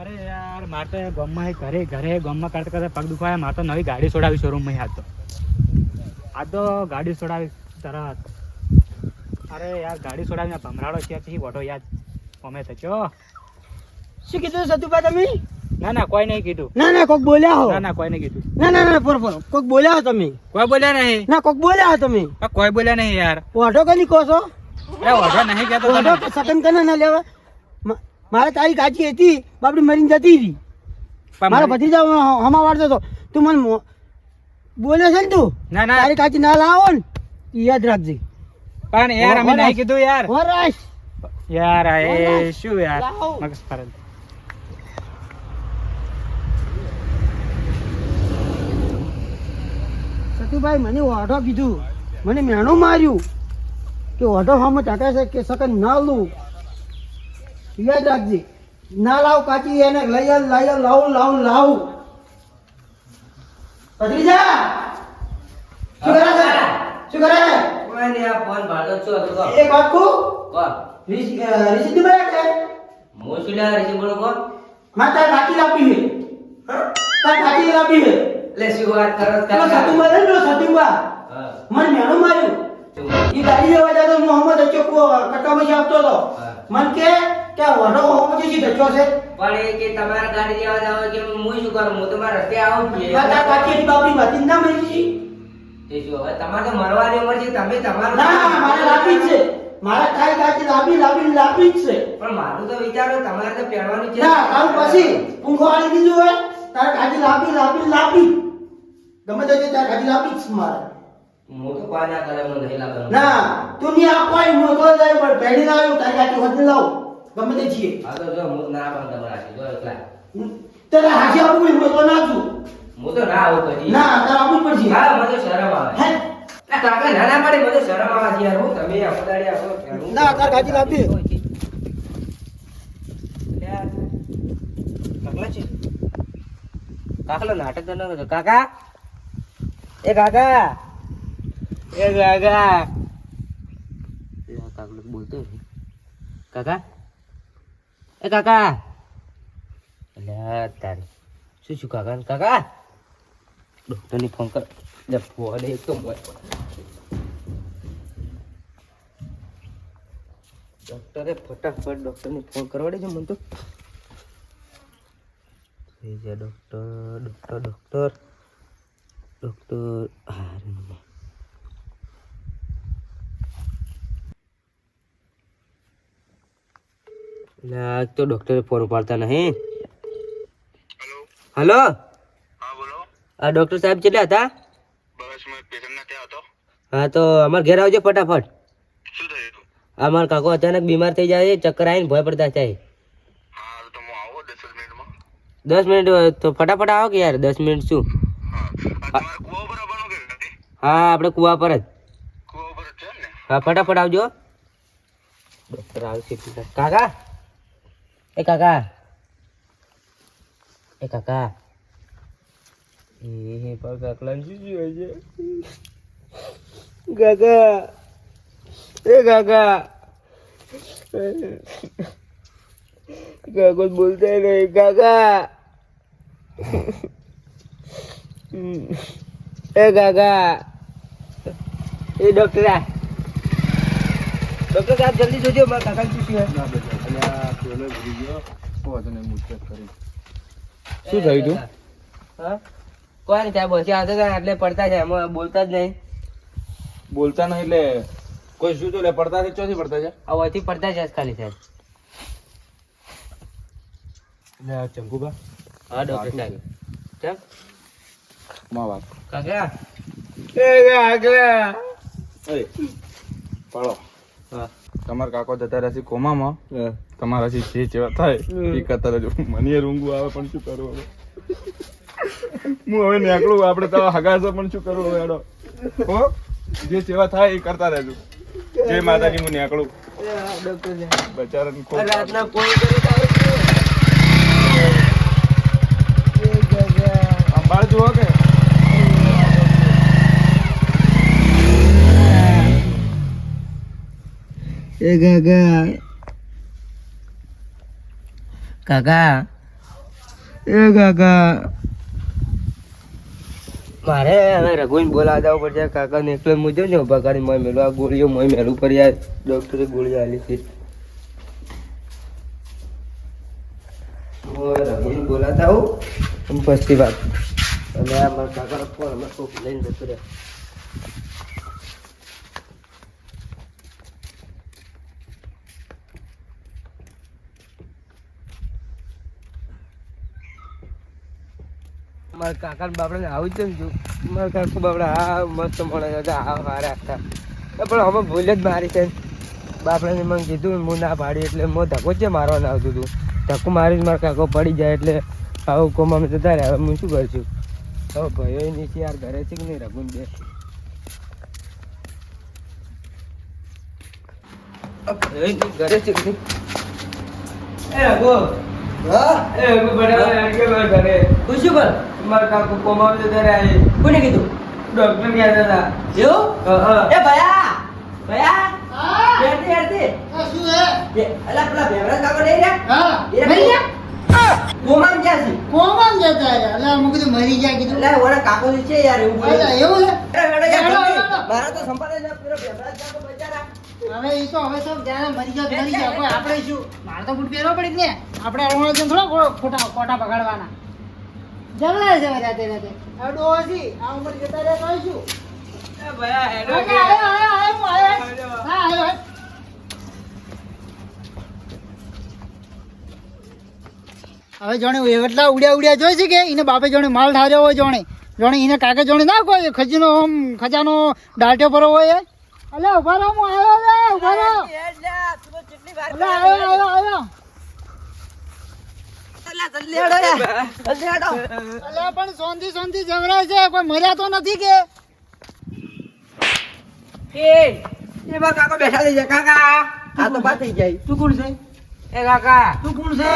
અરે યાર મારે તો ગામમાં ઘરે ઘરે ગામમાં કરતા કરતા પગ દુખાયા મારે તો નવી ગાડી છોડાવી શોરૂમમાં આજ તો. આ તો ગાડી છોડાવી તરત. અરે યાર ગાડી છોડાવીને ભમરાડો છે પછી વોટો યાદ અમે થયો શું કીધું સતુભા તમે? ના ના કોઈ નહીં કીધું. ના ના કોક બોલ્યા હો. ના ના કોઈ નહીં કીધું. ના ના ના પર પર કોક બોલ્યા હો તમે? કોઈ બોલ્યા નહીં. ના કોક બોલ્યા હો તમે? આ કોઈ બોલ્યા નહીં યાર. ઓઢો કની કહો છો? એ વટો નહીં કહેતો ઓઢો. સકન કને ના લેવા? મારે તારી કાચી હતી બાપડી મરીને જતી હતી મારો ભત્રીજા હમા વાળતો હતો. તું મને બોલે છે ને તું? ના ના. તારી કાચી ના લાવો ને. યાદ રાખજે. પણ યાર અમે નહીં કીધું યાર. વરાશ યાર એ શું યાર. મગજ ફરજ સતુભાઈ મને ઓઢો કીધું. મને મેણું માર્યું. કે ઓઢો હમ ચાટે છે કે સકન ના લઉં યાદ રાખજે. ના લાવ કાચી એને લઈ આવ લઈ આવ લાવ લાવ લાવું. જા. શું કરે છે? શું કરે? છે કોઈ ને આ ફોન ભાડો છો તો. એક વાત કહું? અ, રિષિ ભાઈ છે? મોસુલા શું બોલો કહો? માતા કાચી લાવવી છે. તા કાચી લાપી હે એટલે શું વાત કરો છો? સતુ મારે સતુભા સતુ બા મને મેણું માર્યું. ઈ ગાડી લેવા જાતો મોહમ્મદ અચ્ચો કટ્ટામાંથી આપતો હતો. હા. મન કે કે છે? પણ એ કે તમારે ગાડી લેવા જાવ કે હું શું કરું? હું તો મારા રસ્તે આવું જ છું. માતા કાચી એની બાપની વાતી ના જી હવે તમારે તો મરવાની ઉંમર છે તમે તમારું ના મારે જ છે. મારે કાઈ કાચી લાંબી લાવી લાવી જ છે. પણ મારું તો વિચારો તમારે તો પહેરવાનું છે. ના તારું પછી પૂંખો આલી દીધું હોય તારે કાચી લાવી લાંબી લાવી ગમે તે તારે કાચી લાવી જ મારે. હું તો કોઈ ના કરે હું નહીં લાવવાનું ના તું ની આપવાય હું તો જાય પણ પેઢી લાવ્યો તારી કાચી હોત લાવ. ગમે તે છીએ હા તો જો હું ના પણ તમારા હાથે. જો એકલા તારે હાથી આપવું હું તો ના છું હું તો ના આવું કદી ના તારે આપવું પડશે હા મને શરમ આવે હે કાકા ના ના મને શરમ આવે છે યાર હું તમે આખો દાડી ના, તાર કાચી લાવવી. કાકલા છે? કાકલો નાટક તો ન કાકા એ કાકા એ કાકા કાકલો બોલતો કાકા એ કાકા લ્યા, તારી શું શું કાકા કાકા ડોક્ટરને ફોન કર લે ફોન એક તો ડોક્ટરે ફટાફટ ડોક્ટરને ફોન કરવાડે છે મને તો એ છે ડોક્ટર ડોક્ટર ડોક્ટર ડોક્ટર હા રે મને. લે, આજ તો ડોક્ટરે ફોન ઉપાડતા નહીં. હલો હા ડોક્ટર સાહેબ કેટલા હતા? હા તો અમારે ઘેર આવજો ફટાફટ. અમાર કાકો અચાનક બીમાર થઈ જાય છે ચક્કર આવીને ભય પડતા થાય દસ મિનિટ તો ફટાફટ આવો કે યાર દસ મિનિટ શું? હા આપણે કુવા પર જ. હા ફટાફટ આવજો. ડોક્ટર આવશે. કાકા? એ કાકા એ કાકા એ પર કાકલા શું શું હોય છે કાકા એ કાકા કાકો બોલતા નહીં કાકા એ કાકા એ ડોક્ટર આ ડોક્ટર કાકા શું થયું તું? હા? કોઈ નહીં સાહેબ બસી આવતા હતા એટલે પડતા છે એમાં બોલતા જ નહીં. બોલતા નહીં એટલે કોઈ શું એટલે લે પડતા છે ચોથી પડતા છે? આ વયથી પડતા છે ખાલી સાહેબ ચંકુબા હા ડોક્ટર સાહેબ. કેમ? મા વાત કાકા પાડો. હા. તમારા કાકો જતા રહેશે કોમામાં. તમારા જે જેવા થાય એ કરતા રહેજો. મને રૂંગું આવે પણ શું કરવું હું હવે નીકળું આપણે તો હગાસો પણ શું કરવું હવે એડો હો? જે સેવા થાય એ કરતા રહેજો. જય માતાજી હું નીકળું. ડોક્ટર સાહેબ બચારાને આ ખૂબ રાતના કોઈ કરે તો આવે છે. એ કાકા સંભાળ જુઓ કે એ કાકા કાકા. એ કાકા મારે હવે રઘુને બોલાવા જવું પડશે. કાકા ને એકલો મુજબ ને ઊભા કરી મોય આ ગોળીઓ મોય મેળું પર યાર ડોક્ટરે ગોળીઓ આલી છે. હું રઘુને બોલાતા આવું. પછી વાત. અને આ મારા કાકાનો ફોન હમણાં લઈને જતો રહે મારા કાકા બાપડા આવું જ ને મારા કાકુ બાપડા આ મસ્ત મળે છે. આ મારા આખા પણ અમે ભૂલ જ મારી છે. બાપડાને મને કીધું હું ના પાડી. એટલે હું ધક્કો જ મારવાનું આવતું હતું. ધક્કો મારી મારા કાકો પડી જાય એટલે આવું કોમાં જતા રહે હવે હું શું કરશું? હવે ભાઈઓ નીચે યાર ઘરે છે કે નહીં? રઘુન બે. ઘરે છે કે નહીં? એ રઘુ. એ રઘુ બરાબર યાર કે મારા ઘરે. ખુશી પર મારા કાકુ કોમાં ત્યારે રહે કોને કીધું? ડોક્ટર કહેતા હતા. જેવું એ ભયા! ભયા! હા. હેડતી હેડતી શું હે અલા પેલા ભેવરા કાકો નહીં રે હા. એ મરી નહીં ગયા છે? જતા રહ્યા. મેં કીધું મરી ગયા કીધું. એટલે ઓલા કાકો છે યાર એવું બોલે. એવું. મારા તો સંભાળે ના પેલો ભેવરા કાકો બચારા. હવે એ તો હવે સબ મરી મરી જાવ આપણે શું? મારે તો બૂટ પહેરવો પડી જ ને. આપણે જઈને થોડા ખોટા ખોટા બગાડવાના જમલા છે હવે રાતે રાતે હવે ડોહા આ ઉંમર જતા રહ્યા તો શું એ ભયા હેડો ઓકે, આયો, આયો, આયો, હું આયો. હા, આયો, આયો. હવે જોણે એટલા ઉડ્યા ઉડ્યા જોઈ છે કે એને બાપે જોણે માલ ઠાર્યો હોય જોણે. જોણે એને કાકે જોણે ના કોઈ ખજીનો આમ ખજાનો ડાલ્ટો ભરો હોય અલે ઊભા રહો હું આવ્યો લે ઊભા રહો. અલે આવ્યો આવ્યો. જલ્દી હેડો અલે પણ સોંધી સોંધી જવરાય છે કોઈ મર્યા તો નથી કે? એ એમાં કાકો બેઠા થઈ જાય. કાકા આ તો બા થઈ જાય. તું કોણ છે? એ કાકા. તું કોણ છે?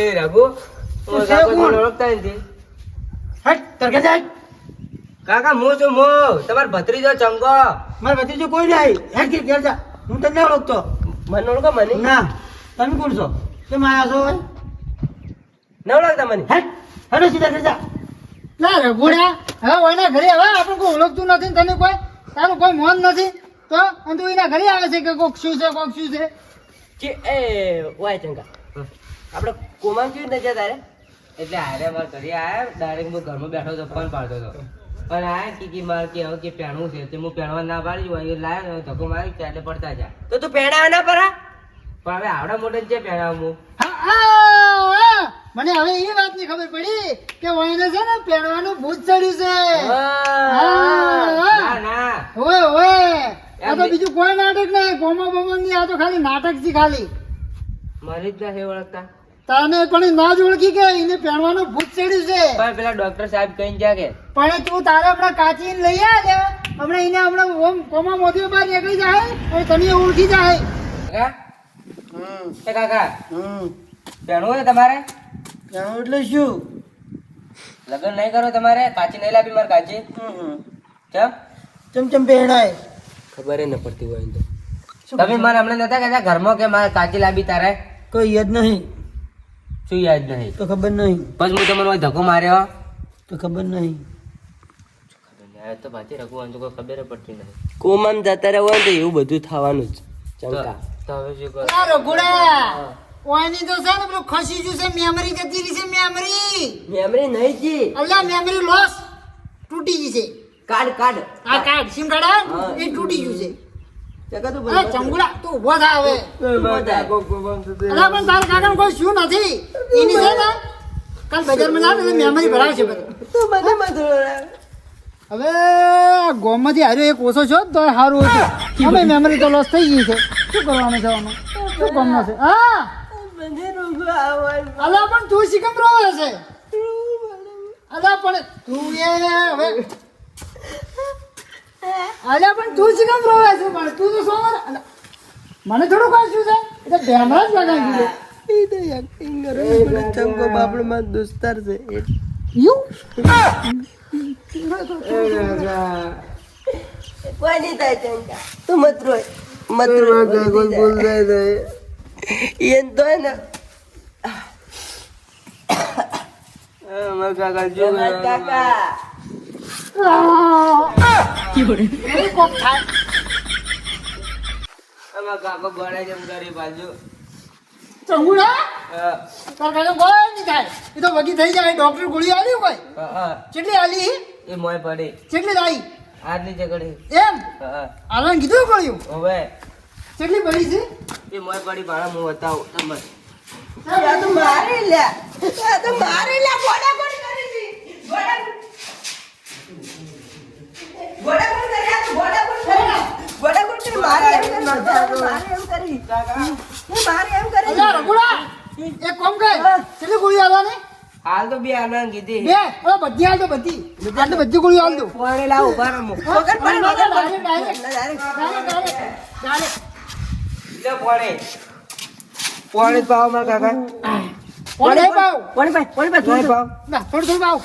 એ રઘુ તું કાકો ઓળખતા નથી. હટ તરકે જાય. કાકા હું છું હું. તમારો ભત્રીજો ચંગો. મારા ભત્રીજો કોઈ નહીં હેડ કે ઘેર જા. હું તને ઓળખતો. મને ઓળખો મને? ના તમે કોણ છો? તમે આયા છો? ન ઓળખતા મને. હેડ હેડો સીધા ઘરે જા. લા રઘુડા હવે ઓયના ઘરે હવે આપણે કોઈ ઓળખતું નથી ને તને કોઈ? તારું કોઈ મોન નથી? તો અને તું એના ઘરે આવે છે કે કોક શું છે કોક શું છે? કે એ વાય ચંગા. આપણે કોમાં કેવી નજર તારે એટલે હારે મારા ઘરે આવ્યા ડાયરેક્ટ હું ઘરમાં બેઠો હતો ફોન પાડતો હતો. પણ આયા કીકી માર કે હવે કે પહેણવું છે. તે હું પહેણવા ના પાડી હોય એ લાયો ધક્કો મારી એટલે પડતા જા. તો તું પહેણાવ ના પરા? પણ હવે આવડા મોટા છે પહેણાવ હું હા, હા, હા. મને હવે એ વાતની ખબર પડી કે વહીને છે ને પહેરવાનું ભૂત ચડ્યું છે. હા. ના ના. ઓય ઓય. આ તો બીજું કોઈ નાટક નહીં. ગોમા બોમા ની આ તો ખાલી નાટક છે ખાલી. મારી જ નથી ઓળખતા. તને પણ ના જ ઓળખી કે એને પહેરવાનું ભૂત ચડ્યું છે. પણ પેલા ડોક્ટર સાહેબ કહીને જા કે પણ તું તારે હમણાં કાચીને લઈ આવે હમણાં એને હમણાં ઓમ કોમા મોતી બહાર નીકળી જાય અને તને ઓળખી જાય. કાકા હમ. કાકા હમ. પહેરવું છે તમારે? જાણો એટલે શું? લગ્ન નહીં કરો તમારે કાચી નહીં લાવી મારે કાચી કેમ ચમચમ પહેરાય ખબર ન પડતી હોય તો તમે મારે હમણાં નતા કહેતા ઘરમાં કે મારે કાચી લાવી તારે? કોઈ યાદ નહીં. શું યાદ નહીં? તો ખબર નહીં. પછી હું તમારો ધક્કો માર્યો. તો ખબર નહીં. ન્યાય તો ભાતી રઘુવાન તો કોઈ ખબર પડતી નહીં. કોમામ જતા રહેવું તો એવું બધું થવાનું જ. ચંકા તો હવે શું કરો? રઘુડા! ઓયની તો છે ને પેલું ખસી ગયું છે મેમરી જતી રહી છે મેમરી મેમરી નહીં જી. અલ્લા મેમરી લોસ તૂટી ગઈ છે. કાર્ડ કાર્ડ આ કાર્ડ સિમ કાર્ડ આવે એ તૂટી ગયું છે. તું ચંગુડા તું ઊભો થા હવે. અલા પણ તારા કાકાને કોઈ શું નથી? એની છે ને કાલ બજારમાં જાવ એટલે મેમરી ભરાવશે બધું. હવે ગોમમાંથી હાર્યો એક ઓછો છો તો સારું હતું. અમે મેમરી તો લોસ થઈ ગઈ છે. શું કરવાનું છે આનું? શું કામનો છે? હા? અલા પણ તું શીખમ રોવે છે? અલા પણ તું એ હવે અલા પણ તું શીખમ રોવે છે? પણ તું તો સો મને થોડું કોઈ છે? એટલે બેમરા જ લગાવી દીધું ચંકો બાપડો માં દોસ્તાર છે. યુ. કોઈ નહીં થાય ચંકા તું મત રોય મત એમ entonces. ડોક્ટર ગોળી આલી ભાઈ. કેટલી આલી એ મોય પડી કેટલી લાઈ આજની ચકડી એમ હા કીધું કર્યું હવે કેટલી પડી છે? એ મોય પડી ભાડા હું બતાવું તમને આ તો મારે લ્યા આ તો મારે લે. ગોડા ગોડ કરી દી ગોડા ગોડા ગોડ કરી આ તો ગોડા ગોડ કરી. ગોડા ગોડ કરી મારે એમ કરી. મારે એમ કરી. એ મારે એમ કરી. અલ્યા રઘુડા એક કોમ કર. કેટલી ગોળી આલવાની? હાલ તો બે આલવાનું કીધી. બે? અરે બધી હાલ તો બધી. આટલી બધી ગોળી હાલ દો. પોણે લાવ ઊભા રમો વગર પડે વગર ડાયરેક્ટ ડાયરેક્ટ ડાયરેક્ટ ડાયરેક્ટ. લે પોણે. પોણે જ પાવ મારા કાકા. કોણ પાવ કોણ ભાઈ કોણ ભાઈ પોણે પાવ ના થોડું થોડું પાવ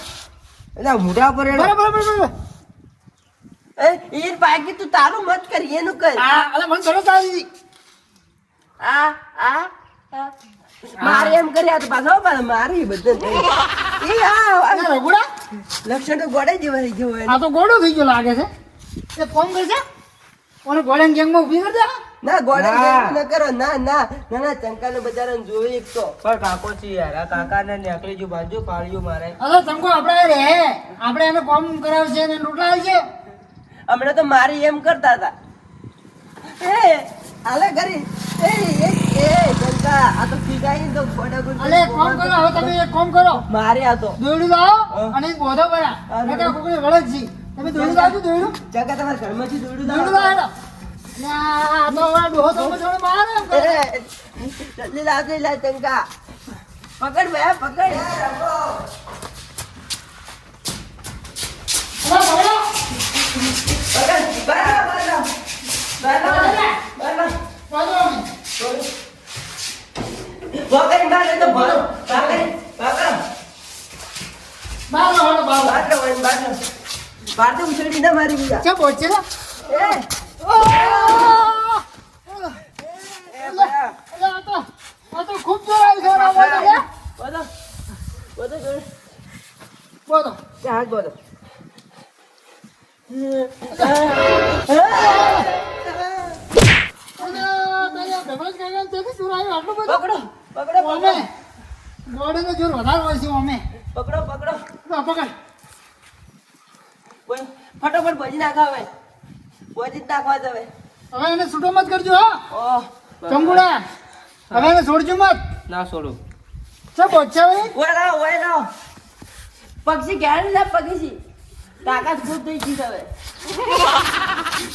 એટલે મોઢા પર બરાબર બરાબર બરાબર. એ બાકી તું તારું મત કરી એનું કર. આ અલે મને તરત આવી આ. મારે એમ કર્યા તો પાછો મારે બધું એ આ રઘુડા લક્ષણ તો ગોડે જેવા થઈ ગયો આ તો ગોળો થઈ ગયો લાગે છે. એ ફોન કરજે. ઓને ગોળાની ગેંગમાં ઊભી કરી દે ના ગોડા ના. ન કરો. ના ના. ના ના ચંકાને બજારાને જોઈ એક તો. પણ કાકો છે યાર આ કાકા ને નીકળી જો બાજુ પાડ્યું મારે. અરે તમકો આપણે રે. આપણે એને કોમ કરાવશે ને રોટલા આવશે હમણાં તો મારી એમ કરતા હતા. એ આલે કરી એ એ એ ચંકા આ તો ફીગાઈ તો ગોડા ગુડ અલે કોમ કરો હવે તમે એક કોમ કરો. મારે આ તો. દોડી લાવો અને બોધો બના નકર કોકની વળજી તમે દોડી લાવજો દોડી ચંકા તમારા ઘરમાંથી દોડું દોડી લાવો. હેડો. ને આ તો હવે ડોહો તો થોડો મારે જલ્દી લાવ જલ્દી લાવ ચંકા પકડ બે પકડ પકડ બરાબર બરાબર બરાબર વાંધો નહીં. બાર તો ભરો પકડ પકડ બહાર લો, હેડો, બાર બાર બાર તો ઉછળી ના મારી ગયા ચા? એ ખૂબ જોર વધારે હોય છે અમે પકડો પકડો પકડ. ફટાફટ ભજી નાખા હવે ભજી જ નાખવા તમે હવે. એને છૂટો મત કરજો હા. ઓહ. ચંગુડા હવે એને છોડજો મત. ના છોડું. ચા પહોંચ્યા ભાઈ ઓય લાવ ઓય લાવ પક્ષી ક્યારે ના પક્ષી. તાકાત ખૂબ થઈ ગઈ હવે.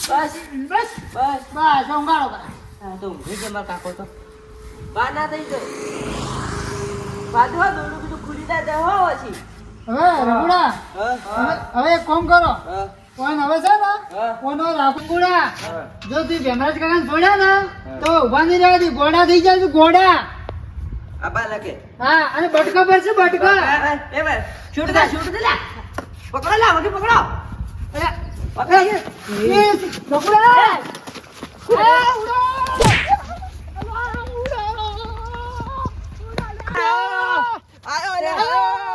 બસ. બસ. બસ. બસ ઉંગાડો કરે આ તો ઊંઘી મારા કાકો તો. ના થઈ ગયો. પાછો દોડું બીજું ખુલી જાય હો પછી. હવે રઘુડા હા. હવે હવે એક કામ કરો. હા. કોણ હવે છે ને કોનો રાખુડા જો તું ભેમરાજ કાકા જોડ્યા ને તો ઊભા નહીં રહેવા ગોડા થઈ જાય ગોડા આબા લગે હા અને બટકો પર છે બટકો. એ ભાઈ છૂટ દે છૂટ દે લા. પકડો લા ઓકે પકડો. પકડો. પકડો આયો રે